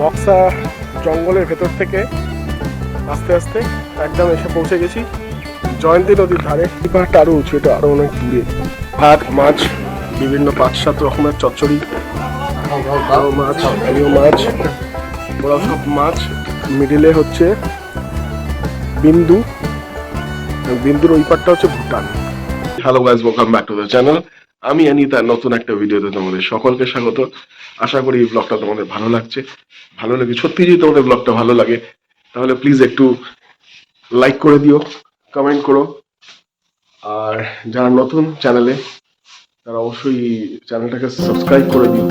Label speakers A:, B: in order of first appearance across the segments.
A: বক্সা জঙ্গলের ভেতর থেকে আস্তে আস্তে একদম এসে পৌঁছে গেছি। জয়ন্তী নদীর ধারে। এই পাহাড়টা আরও উঁচু এটা আরও অনেক দূরে। ভাত, মাছ, বিভিন্ন পাঁচ সাত রকমের চচ্চড়ি। মাছ প্রিয় মাছ ওরা সব মাছ মিডিলে হচ্ছে বিন্দু। বিন্দুর ওই পারটা হচ্ছে Bhutan. Hello guys welcome back to the channel আমি অনিতা নতুন একটা ভিডিওতে তোমাদের সকলকে স্বাগত। আশা করি এই ব্লগটা তোমাদের ভালো লাগছে। ভালো লাগে সত্যি যদি তোমাদের ব্লগটা ভালো লাগে, তাহলে প্লিজ একটু লাইক করে দিও কমেন্ট করো। আর যারা নতুন চ্যানেলে তারা অবশ্যই চ্যানেলটাকে সাবস্ক্রাইব করে দিও।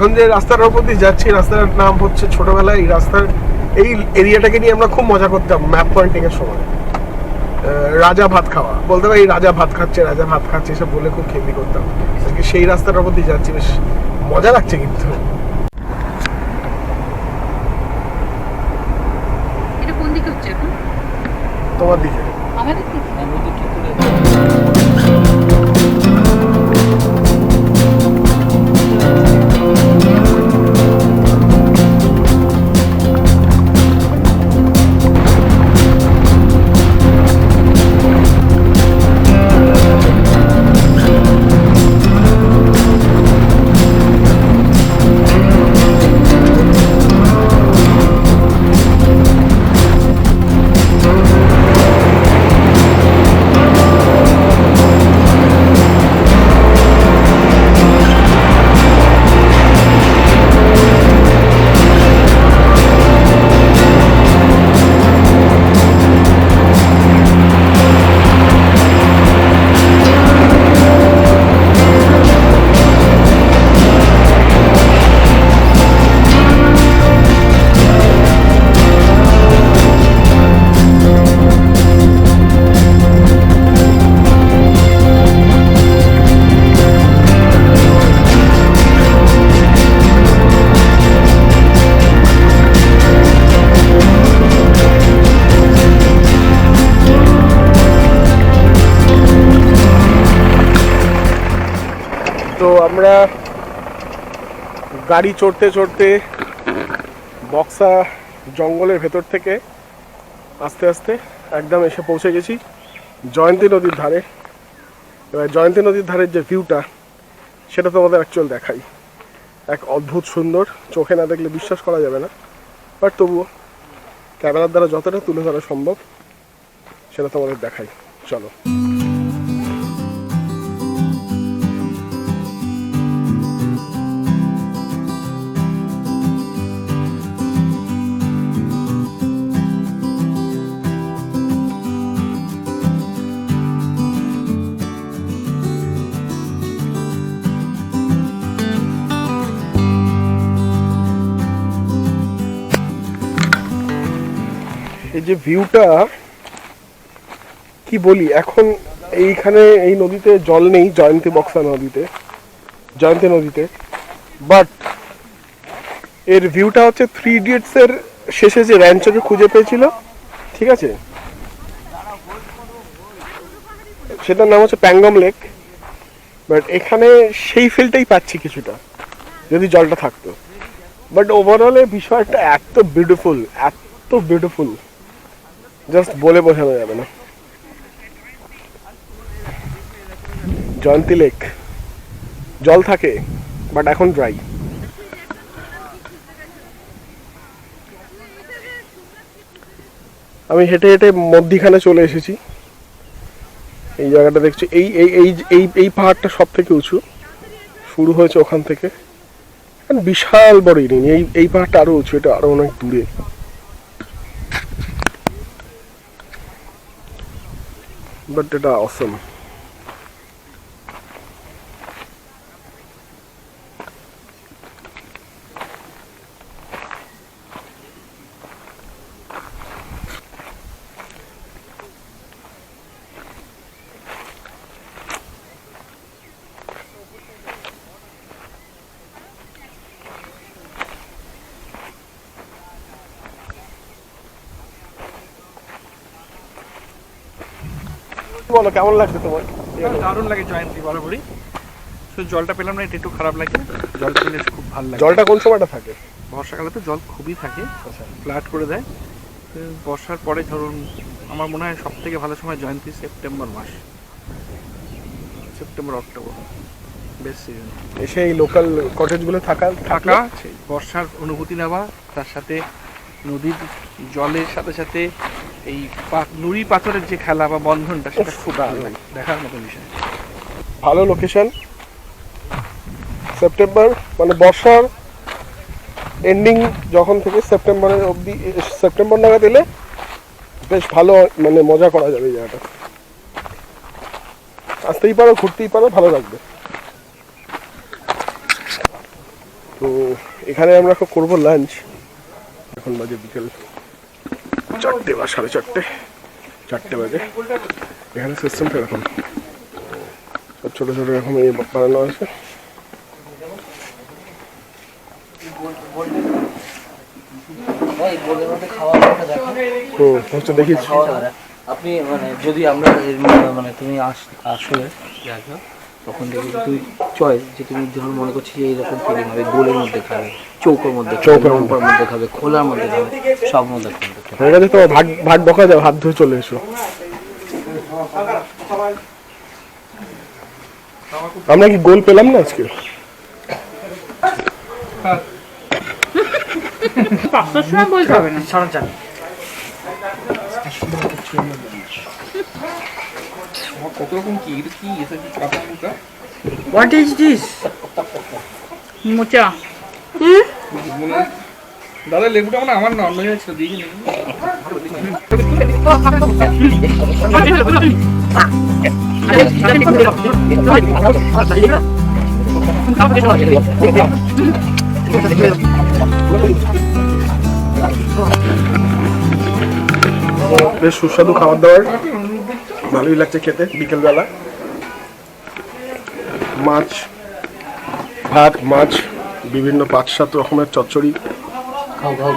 A: এখন যে রাস্তার উপর দিয়ে যাচ্ছি রাস্তার নাম হচ্ছে ছোটবেলায় এই রাস্তার এই এরিয়াটাকে নিয়ে আমরা খুব মজা করতাম ম্যাপ পয়েন্টিং এর সময়। রাজা ভাত খাওয়া। বলতে পারি রাজা ভাত খাচ্ছে রাজা ভাত খাচ্ছে এসব বলে খুব খেলি করতাম। আর কি সেই রাস্তার উপর দিয়ে যাচ্ছি বেশ মজা লাগছে কিন্তু। তোমার দিকে। তো আমরা গাড়ি চড়তে চড়তে বক্সা জঙ্গলের ভেতর থেকে আস্তে আস্তে একদম এসে পৌঁছে গেছি জয়ন্তী নদীর ধারে। এবার জয়ন্তী নদীর ধারের যে ভিউটা সেটা তোমাদের অ্যাকচুয়াল দেখাই। এক অদ্ভুত সুন্দর, চোখে না দেখলে বিশ্বাস করা যাবে না। বাট তবুও ক্যামেরার দ্বারা যতটা তুলে ধরা সম্ভব, সেটা তোমাদের দেখাই। চলো। যে ভিউটা কি বলি, এখন এইখানে এই নদীতে জল নেই, জয়ন্তী বক্সা নদীতে, জয়ন্তী নদীতে বাট এর ভিউটা হচ্ছে থ্রি ইডিয়টস এর শেষে যে র্যাঞ্চকে খুঁজে পেয়েছিল, ঠিক আছে? সেটার নাম হচ্ছে প্যাঙ্গম লেক বাট এখানে সেই ফিলটাই পাচ্ছি কিছুটা, যদি জলটা থাকতো। বাট ওভারঅলে বিষয়টা এত বিউটিফুল এত বিউটিফুল জাস্ট বলে বোঝানো যাবে না। জয়ন্তী লেক। জল থাকে বাট এখন ড্রাই আমি হেঁটে হেঁটে মধ্যিখানে চলে এসেছি। এই জায়গাটা দেখছি, এই এই এই এই এই পাহাড়টা সব থেকে উঁচু। শুরু হয়েছে ওখান থেকে। বিশাল বড় এরিয়া এই এই পাহাড়টা আরও উঁচু, এটা আরও অনেক দূরে। বাট এটা অসম বলো কেমন লাগছে তোমার?
B: দারুণ লাগে জয়ন্তী বরাবরই শুধু জলটা পেলাম না এটা একটু খারাপ লাগে জলটা পেলে খুব ভালো লাগে।
A: জলটা কোন সময়টা থাকে?
B: বর্ষাকালে তো জল খুবই থাকে।
A: আচ্ছা।
B: ফ্লাড করে দেয়। বর্ষার পরে ধরুন আমার মনে হয় সব থেকে ভালো সময় জয়ন্তী সেপ্টেম্বর মাস। September October. সিজন
A: এসে এই লোকাল কটেজগুলো থাকা
B: থাকা বর্ষার অনুভূতি নেওয়া তার সাথে নদীর জলের সাথে সাথে এই নুড়ি পাথরের যে খেলা বা বন্ধনটা সেটা খুব দেখার মতো বিষয়।
A: ভালো লোকেশন সেপ্টেম্বর মানে বর্ষার এন্ডিং যখন থেকে সেপ্টেম্বরের অবধি সেপ্টেম্বর নাগাদ এলে বেশ ভালো মানে মজা করা যাবে এই জায়গাটা। আসতেই পারো ঘুরতেই পারো ভালো লাগবে। তো এখানে আমরা করব লাঞ্চ এখন বাজে বিকেল। চারটে বা সাড়ে চারটে। চারটে বাজে। এখানে সিস্টেমটা এরকম। সব ছোট ছোট এরকম এই বানানো আছে। হুম হচ্ছে
C: আপনি মানে যদি আমরা মানে তুমি আসলে তখন দেখবে তুই চয়েস যে তুমি মনে করছি যে এইরকম ফিলিং হবে গোলের মধ্যে খাবে চৌকোর মধ্যে
A: চৌকোর
C: মধ্যে খাবে খোলার মধ্যে খাবে সব মধ্যে খাবে।
A: হয়ে গেছে তোমার ভাত ভাত বকা যাও হাত ধুয়ে চলে এসো। আমরা কি গোল পেলাম না আজকে?
D: পাঁচটার সময় বলতে হবে না?
C: সারা জানি
B: কত রকম কি কি
D: হোয়াট ইজ দিস মোচা।
B: দাদা লেবুটা মানে আমার না অন্য জায়গায় ছিল দিয়েছি
A: বেশ সুস্বাদু খাবার দাবার ভালোই লাগছে খেতে বিকেলবেলা। মাছ ভাত মাছ বিভিন্ন পাঁচ সাত রকমের চচ্চড়ি।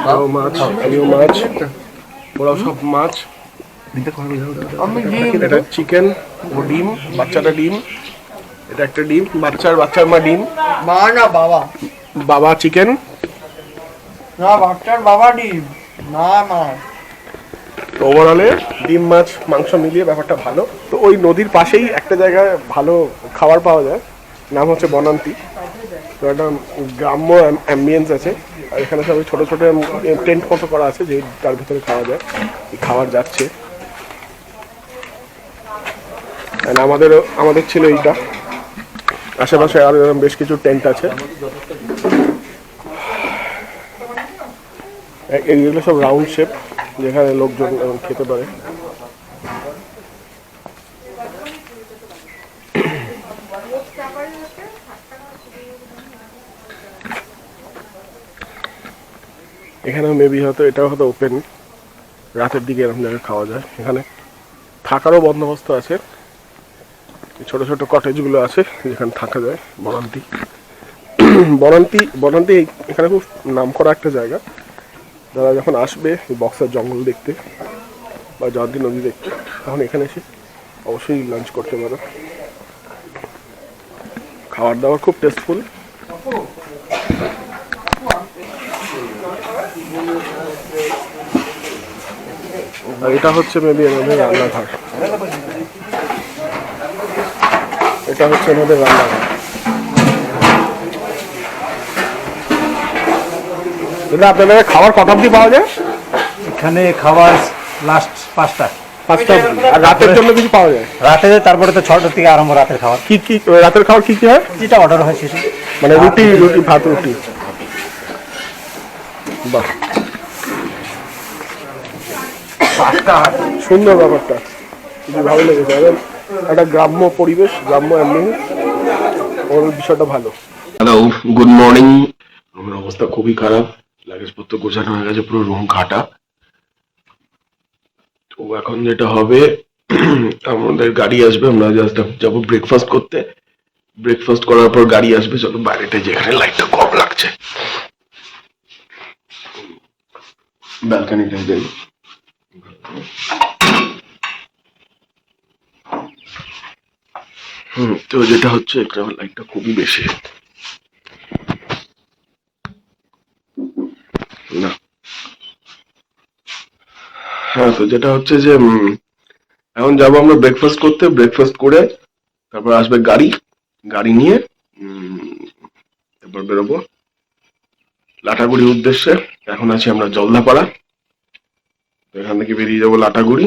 C: খাও
A: মাছ আমিও মাছ। ওরাও সব মাছ। এটা চিকেন ও ডিম বাচ্চাটা ডিম। এটা একটা ডিম বাচ্চার বাচ্চার মা ডিম।
E: মা না বাবা।
A: বাবা চিকেন
E: না বাচ্চার বাবা ডিম। মা। মা
A: ওভারঅলে ডিম মাছ মাংস মিলিয়ে ব্যাপারটা ভালো। তো ওই নদীর পাশেই একটা জায়গায় ভালো খাবার পাওয়া যায়। নাম হচ্ছে বনান্তি। তো একটা গ্রাম্য অ্যাম্বিয়েন্স আছে। আর এখানে সব ছোটো ছোটো টেন্ট মতো করা আছে, যে তার ভিতরে খাওয়া যায়। খাবার যাচ্ছে। আমাদেরও আমাদের ছিল এইটা। আশেপাশে আরও এরকম বেশ কিছু টেন্ট আছে। এ- এইগুলো সব রাউন্ড শেপ যেখানে লোকজন খেতে পারে। এখানেও মেবি হয়তো এটাও হয়তো ওপেন রাতের দিকে এরকম জায়গায় খাওয়া যায়। এখানে থাকারও বন্দোবস্ত আছে। ছোট ছোট কটেজগুলো আছে যেখানে থাকা যায়, বনান্তি। বনান্তি বনান্তি এখানে খুব নাম করা একটা জায়গা। যারা যখন আসবে বক্সার জঙ্গল দেখতে বা জয়ন্তী নদী দেখতে, তখন এখানে এসে অবশ্যই লাঞ্চ করতে পারো। খাবার দাবার খুব টেস্টফুল আর এটা হচ্ছে মেবি আমাদের রান্নাঘর। এটা হচ্ছে আমাদের রান্নাঘর। দাদা আপনাদের খাবার কটা অবধি পাওয়া যায়?
F: এখানে খাবার লাস্ট পাঁচটা।
A: পাঁচটা অবধি। আর রাতের জন্য কিছু পাওয়া যায়?
F: রাতে তারপরে তো থেকে আরম্ভ রাতের খাবার।
A: কি কি রাতের খাবার কি কি হয়?
F: যেটা অর্ডার হয় সেটা।
A: মানে রুটি রুটি ভাত রুটি। বাহ। সুন্দর ব্যাপারটা। খুবই ভালো লেগেছে। একদম একটা গ্রাম্য পরিবেশ গ্রাম্য অ্যাম্বিয়েন্স ওর বিষয়টা ভালো। হ্যালো গুড মর্নিং আমার অবস্থা খুবই খারাপ। লাগেজপত্র গোছানো হয়ে গেছে পুরো রুম ঘাটা তো এখন যেটা হবে আমাদের গাড়ি আসবে আমরা জাস্ট যাব ব্রেকফাস্ট করতে। ব্রেকফাস্ট করার পর গাড়ি আসবে চলো বাইরেটা যেখানে লাইটটা কম লাগছে। ব্যালকানিটাই যাই হুম, তো যেটা হচ্ছে, এটা লাইটটা খুবই বেশি। না। হ্যাঁ তো যেটা হচ্ছে যে এখন যাব আমরা ব্রেকফাস্ট করতে ব্রেকফাস্ট করে তারপর আসবে গাড়ি গাড়ি নিয়ে তারপর বেরোবো। লাটাগুড়ির উদ্দেশ্যে, এখন আছি আমরা জলদাপাড়া। তো এখান থেকে বেরিয়ে যাব লাটাগুড়ি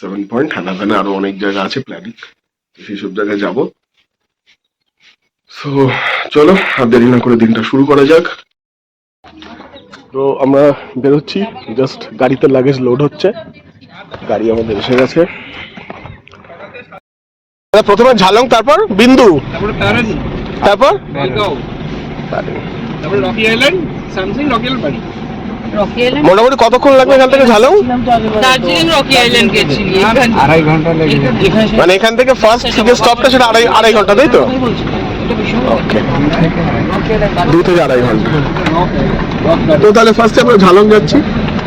A: সেভেন পয়েন্ট হানাভানা আরও অনেক জায়গা আছে প্ল্যানিং। সেই সব জায়গায় যাব। সো চলো আর দেরি না করে দিনটা শুরু করা যাক। তো আমরা বেরোচ্ছি জাস্ট গাড়িতে লাগেজ লোড হচ্ছে। গাড়ি আমাদের এসে গেছে। প্রথমে ঝালং তারপর বিন্দু?
B: তারপরে রকি আইল্যান্ড স্যামসাং রকি বাড়ি।
A: মোটামুটি কতক্ষণ লাগবে এখান থেকে ঝালং?
D: দার্জিলিং রকি আইল্যান্ড গেছিলি।
F: আড়াই ঘণ্টা লেগে
A: মানে এখান থেকে ফার্স্ট থেকে স্টপটা সেটা আড়াই আড়াই ঘণ্টা তাই তো? ওকে দু থেকে আড়াই ঘণ্টা। তো তাহলে ফার্স্টে আমরা ঝালং যাচ্ছি।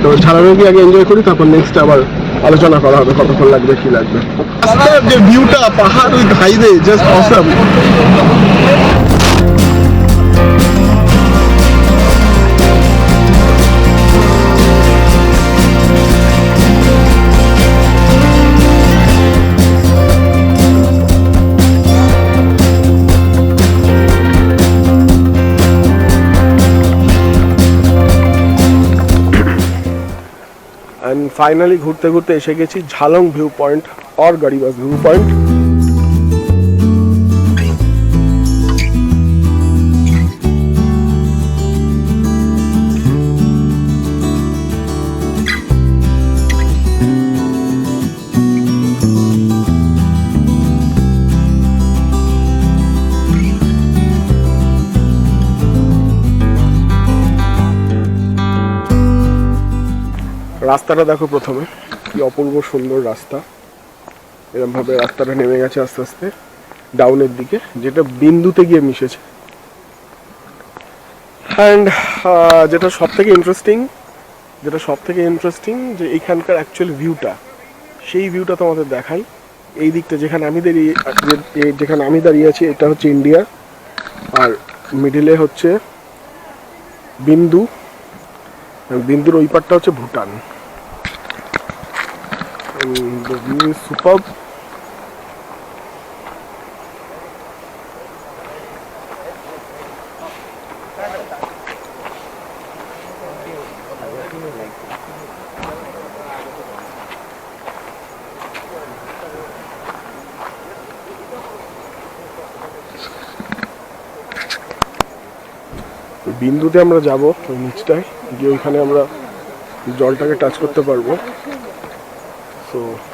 A: তো ঝালংয়ে গিয়ে আগে এনজয় করি তারপর নেক্সট আবার আলোচনা করা হবে কতক্ষণ লাগবে কি লাগবে। যে ভিউটা পাহাড় ওই highway just awesome and finally ঘুরতে ঘুরতে এসে গেছি Jhalong view point or Gairibas view point রাস্তাটা দেখো প্রথমে। কি অপূর্ব সুন্দর রাস্তা। এরকম ভাবে রাস্তাটা নেমে গেছে আস্তে আস্তে ডাউনের দিকে, যেটা বিন্দুতে গিয়ে মিশেছে। অ্যান্ড যেটা সব থেকে ইন্টারেস্টিং যেটা সব থেকে ইন্টারেস্টিং যে এখানকার অ্যাকচুয়াল ভিউটা সেই ভিউটা তোমাদের দেখাই। এই দিকটা যেখানে আমি দাঁড়িয়ে যেখানে আমি দাঁড়িয়ে আছি, এটা হচ্ছে ইন্ডিয়া আর মিডিলে হচ্ছে বিন্দু। বিন্দুর ওই পারটা হচ্ছে ভুটান। ইজ সুপার বিন্দুতে আমরা যাব ওই নিচটায় গিয়ে ওইখানে আমরা জলটাকে টাচ করতে পারব। সো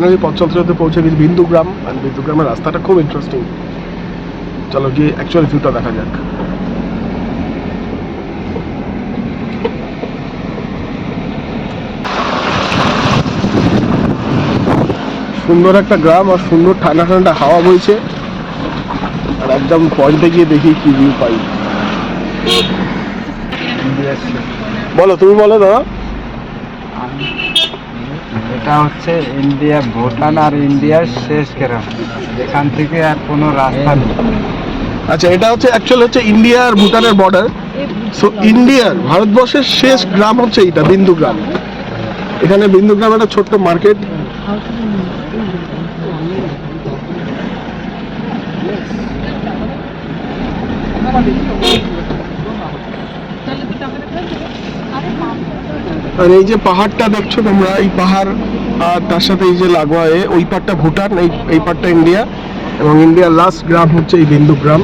A: ফাইনালি চলতে পৌঁছে গেছি বিন্দু গ্রাম আর বিন্দু গ্রামের রাস্তাটা খুব ইন্টারেস্টিং চলো গিয়ে অ্যাকচুয়াল ভিউটা দেখা যাক। সুন্দর একটা গ্রাম আর সুন্দর ঠান্ডা ঠান্ডা হাওয়া বইছে। আর একদম পয়েন্টে গিয়ে দেখি কি ভিউ পাই। বলো, তুমি বলো দাদা।
F: এটা হচ্ছে ইন্ডিয়া ভুটান আর ইন্ডিয়ার শেষ গ্রাম এখান থেকে আর কোনো রাস্তা নেই।
A: আচ্ছা এটা হচ্ছে অ্যাকচুয়াল হচ্ছে ইন্ডিয়া আর ভুটানের বর্ডার সো ইন্ডিয়ার ভারতবর্ষের শেষ গ্রাম হচ্ছে এটা বিন্দু গ্রাম এখানে বিন্দু গ্রাম একটা ছোট্ট মার্কেট আর এই যে পাহাড়টা দেখছ তোমরা এই পাহাড় আর তার সাথে এই যে লাগোয়া এ, ওই পারটা ভুটান এই এই পারটা ইন্ডিয়া এবং ইন্ডিয়ার লাস্ট গ্রাম হচ্ছে এই বিন্দু গ্রাম।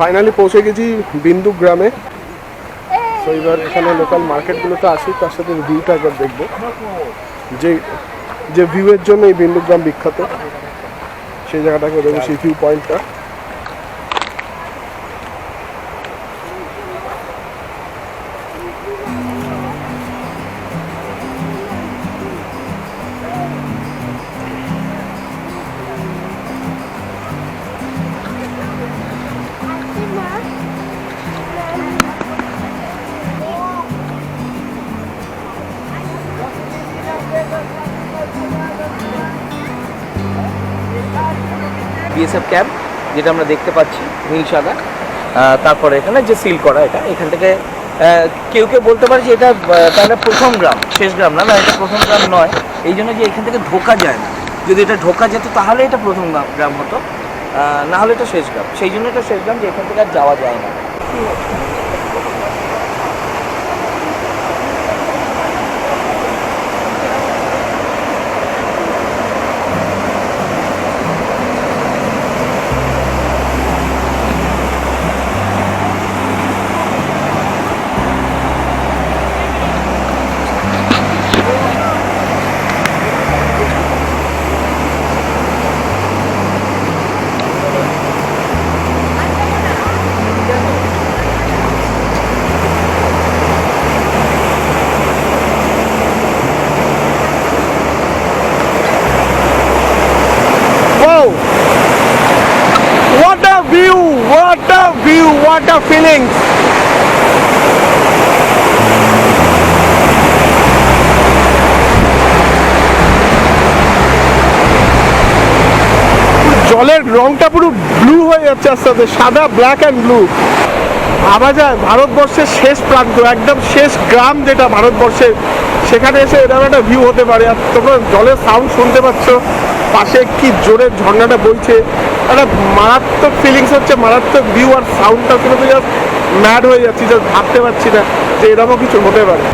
A: ফাইনালি পৌঁছে গেছি বিন্দু গ্রামে। তো এবার এখানে লোকাল মার্কেটগুলোতে আসি তার সাথে ভিউটা একবার দেখব। যে যে ভিউয়ের জন্য এই বিন্দু গ্রাম বিখ্যাত। সেই জায়গাটাকে দেখব সেই ভিউ পয়েন্টটা
C: বিএসএফ ক্যাম্প যেটা আমরা দেখতে পাচ্ছি, নীল সাদা। তারপরে এখানে যে সিল করা, এটা এখান থেকে কেউ কেউ বলতে পারে যে এটা তাহলে প্রথম গ্রাম, শেষ গ্রাম না না, এটা প্রথম গ্রাম নয়। এই জন্য যে এখান থেকে ঢোকা যায় না। যদি এটা ঢোকা যেত, তাহলে এটা প্রথম গ্রাম- গ্রাম হতো। না হলে এটা শেষ গ্রাম। সেই জন্য এটা শেষ গ্রাম, যে এখান থেকে আর যাওয়া যায় না।
A: A feeling! জলের রংটা পুরো ব্লু হয়ে যাচ্ছে আস্তে আস্তে, সাদা ব্ল্যাক অ্যান্ড ব্লু ভাবা যায়, ভারতবর্ষের শেষ প্রান্ত, একদম শেষ গ্রাম যেটা ভারতবর্ষের, সেখানে এসে এরকম একটা ভিউ হতে পারে আর তোমরা জলের সাউন্ড শুনতে পাচ্ছ, পাশে কি জোরে ঝর্ণাটা বইছে একটা মারাত্মক ফিলিংস হচ্ছে, মারাত্মক ভিউ আর সাউন্ডটা শুনে তো জাস্ট ম্যাড হয়ে যাচ্ছি জাস্ট ভাবতে পারছি না যে এরকমও কিছু হতে পারে।